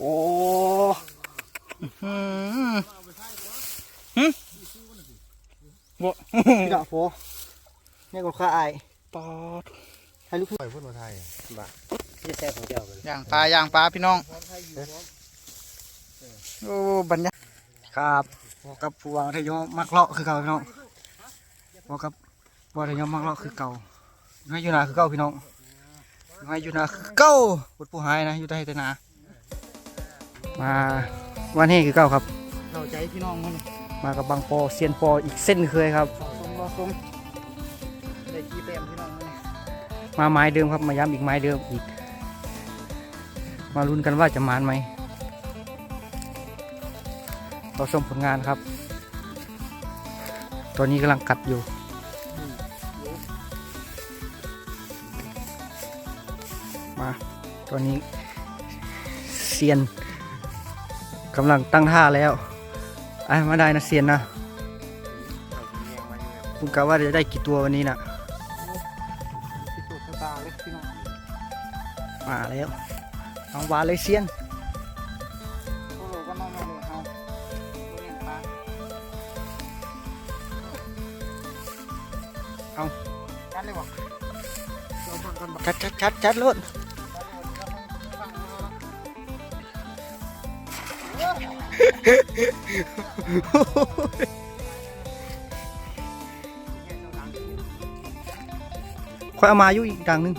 โอ้อืมหึบ่พี่ดอกโฟนี่ก็ข้าอายปอดให้ลูกพี่ไปพูดมาไทยบ้าจะแซ่ของเจ้ากันย่างปลาย่างปลาพี่น้องโอ้บรรยากาศครับพอกับผู้วางทยอมักเลาะคือเก่าพี่น้องพอกับวางทยอมักเลาะคือเก่าให้อยู่นาคือเก่าพี่น้องให้อยู่นาคือเก่าบดผู้หายนะอยู่ใต้แต่นา มาวันนี้คือเก่าครับเข้าใจพี่น้องมันมากับบางปอเซียนปออีกเส้นเคยครับสมรอสมได้กี่เต็มพี่น้องมันมาไม้เดิมครับมาย้ำอีกไม้เดิมอีก มาลุ้นกันว่าจะมานไหมเราชมผลงานครับ ตอนนี้กำลังกัดอยู่มาตอนนี้เซียน กำลังตั้งท่าแล้วไอ้มาได้นะเซียนนะคุณกะว่าจะได้กี่ตัววันนี้นะติดตัวตาเลยพี่น้องมาแล้วน้องวาเลยเซียนโอ้โหก็น้องมาเลยเอาตัวเลี้ยงปลาเอากันเลยวะเราฟังกันบ่ชัดชัดชัดชัดรถ คอยเอามาอยู่อีกดังนึง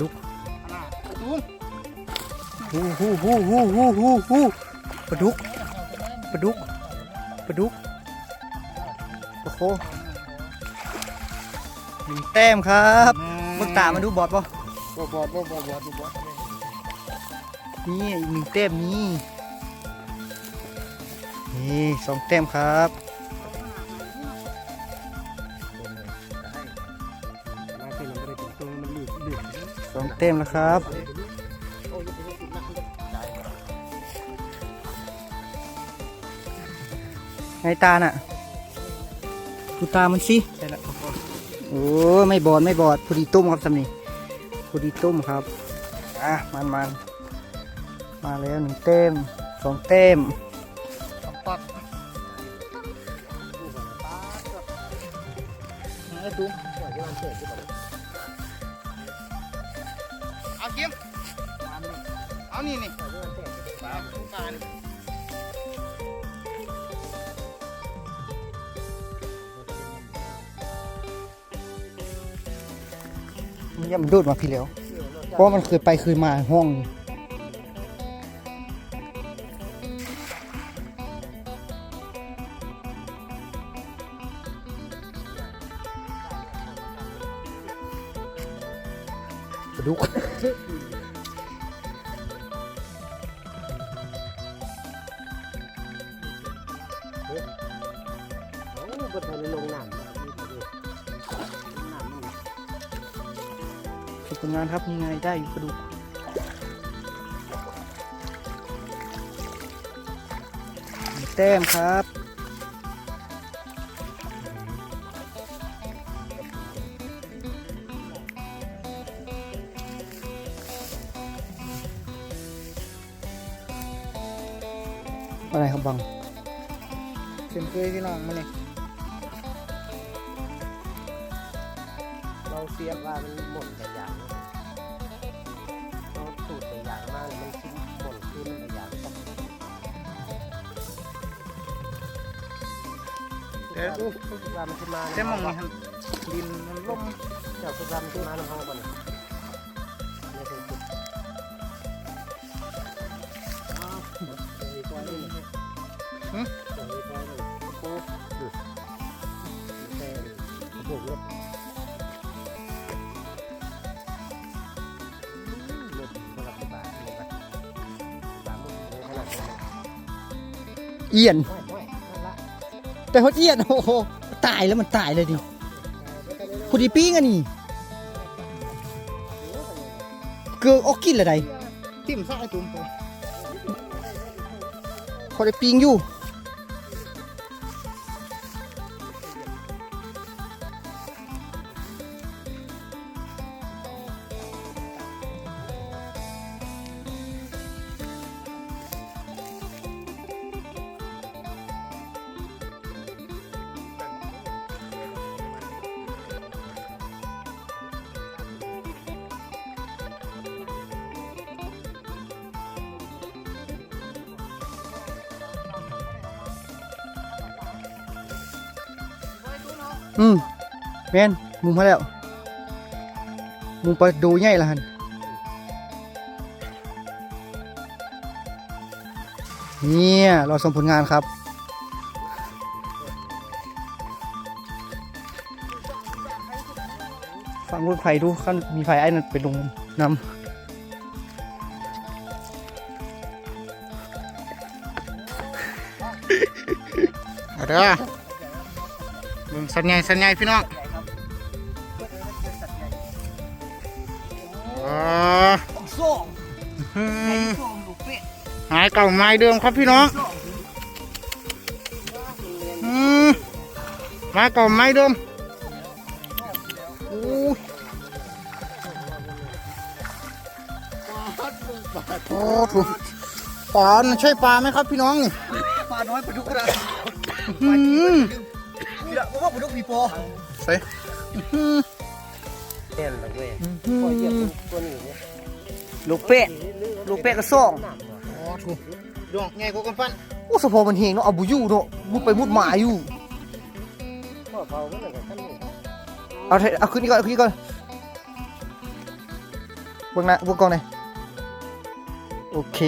ดุกฮู้ฮู้ฮู้ฮู้ฮู้ฮู้ฮู้ปลาดุกปลาดุกปลาดุกโอ้โหหนึ่งแต้มครับ มึงตามาดูบอดป่ะบ่บอดบ่บอดบอดบอดนี่อีกหนึ่งแต้มนี่นี่สองแต้มครับมาเป็นอะไรเป็มนหลุดหลุดสองแต้มแล้วครับไงตาน่ะดูตามันสิใช่แล้ว โอ้ไม่บอดไม่บอดพอดีตุ้มครับสำนีพอดีตุ้มครับอะมันมันมาแล้วหนึ่งเต็มสองเต็มสองปักไอ้ตุ้มเอาเกมเอานี่นี่ปลาผู้ปลา นี่ยมันดูดมาพี่เหลียวเพราะมันเคยไปเคยมาห้องนี่ปลาดุกโอ้บนทางลงน้ำ ผลงานครับยังไงได้อยู่ปลาดุกแต้มครับ อะไรครับบังเช่นเคยพี่น้องมาเนี่ยเราเสียบว่ามันหม่นแต่อย่าง ดี๋ยวดูว่ามขึ้นมาแต่มองนี่ครับดินมันล่มจาขึ้นมามันขึ้นมาในห้องก่อนนี่คือจุดอ้ากันนึงฮะอีกก้อนนึงโอ้ดุแต่ถูกรถรถสลับบาทนี่ปะสามหมื่นขนาดนั้นเอียน แต่ฮดเอียนโอ้โหตายแล้วมันตายเลยดิพอดีปิ้งอันนี้เกือบออกกินละใดทิ่มซะไอ้ตุ้มไปพอได้ปิ้งอยู่ อืมแมนมุมมาแล้ว มุมไปดูใหญ่ละหันเนี่ย เราส่งผลงานครับ ฟังรถไฟดูขั้นมีไฟไอ้นั่นเป็นลงนำเด้อาเด้อมึงสัญญาสัญญาพี่น้องอ๋อส่งอืมส่งลูกเป็ดหายเก่าไม้เดิมครับพี่น้องอืมไม้เก่าไม้เดิมอู้โอ้ถูกปลาน่ะใช่ปลาไหมครับพี่น้องนี่ปลาน้อยปลาดุกกระดาษอืมนี่แหละเพราะว่า ปลาดุกมีโปใส่แน่นเลยเว้ยพอเหยียบตัวนี้เนี่ยลูกเป็ดลูกเป็ดก็ส่งโอ้ถูกดวงไงกูกันปั้นโอ้สะโพกมันเฮงเนาะเอาบุยู่เนาะมุดไปมุดมาอยู่พ่อเผามันเหมือนกันนี่เอาเถอะเอาขึ้นนี่ก่อนเอาขึ้นนี่ก่อนเบื้องหน้าเบื้องกล้องหน่อยโอเค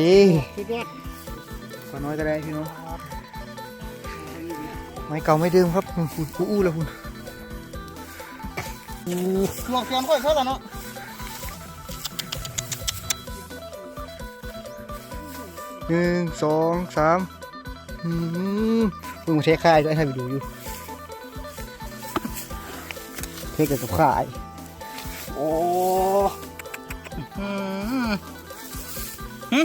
สุดยอดขอน้อยก็ได้พี่น้อง ไม้เก่าไม่เดิมครับคุณคุณกูอู้แล้วคุณลองเตรียมก่อนเท่าไหร่เนาะหนึ่งสองสามอืมมึงมาเทคค่ายด้วยให้ไปดูอยู่เทคกับค่ายโอ้อืมหึ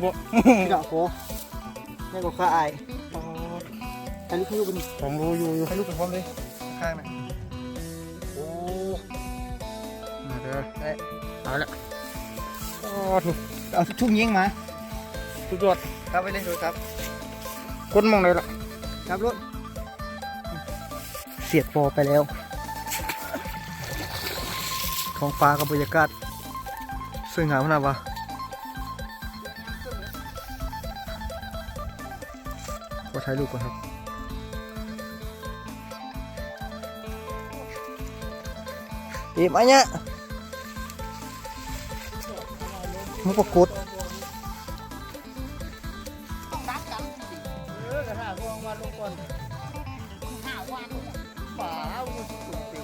บ่พี่ดอกโฟเทคกับค่าย ให้ลูกให้ลูกเป็นผมรู้อยู่อยู่ให้ลูกเป็นพร้อมเลยข้างไหนโอ้มาเด้อได้เอาละโอ้ถูกเอาทุ่งยิงมาสุดยอดครับไปเลยดูครับคนมองเลยล่ะครับรถเสียดปอไปแล้วท้องฟ้ากับบรรยากาศสวยงามขนาดวะขอถ่ายรูปก่อนครับ วันป่าเอามือสุดสิ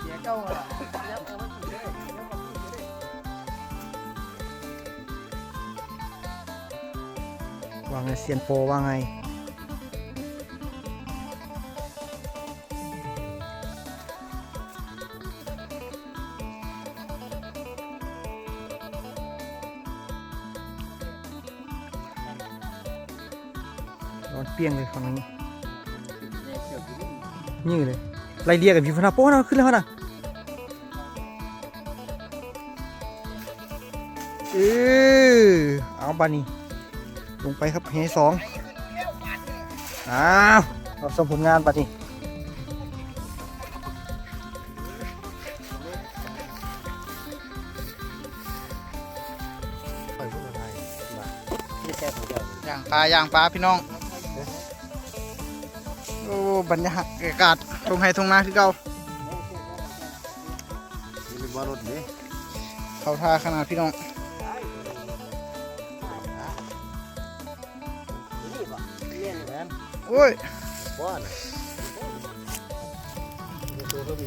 เสียเจ้าอะแล้วเอาไว้กินได้แล้วมากินได้ว่าไงเซียนโปว่าไง ร้อนเปียงเลยฝั่งนี้นี่เลยไล่เรียกกันพี่พนาโป้นะขึ้นแล้วนะเออเอาบานี่ลงไปครับเฮสองอ้าวเราส่งผลงานปะนี่ปล่อยพวกมันไปมาไม่แค่ของเดียวย่างปลาย่างปลาพี่น้อง อ้บรรยากาศทงไห้ทงนาที่เก่านี่เป็นว่ารถนี่เขาท่าขนาดพี่น้องโอ้ยบ้านตัวก็มี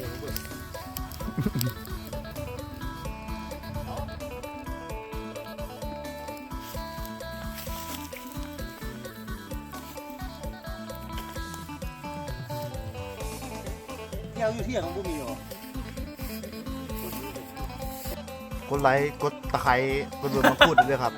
ก้วยเที่ยวอยู่ที่ของบุมีเหรอกดไลค์กดตะไคร้กดเบอร์มาพูดด้วยครับ